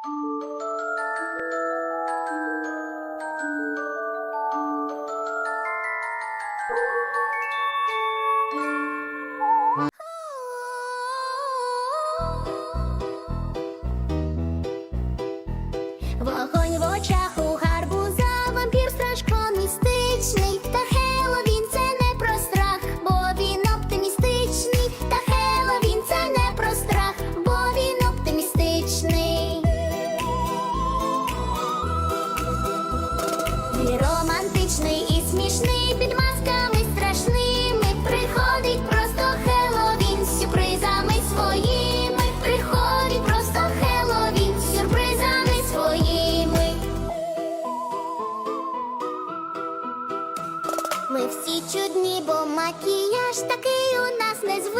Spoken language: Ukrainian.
Vợ của. Романтичний і смішний, під масками страшними. Приходить просто Хеллоуін з сюрпризами своїми. Приходить просто Хеллоуін з сюрпризами своїми. Ми всі чудні, бо макіяж такий у нас незвичний. Це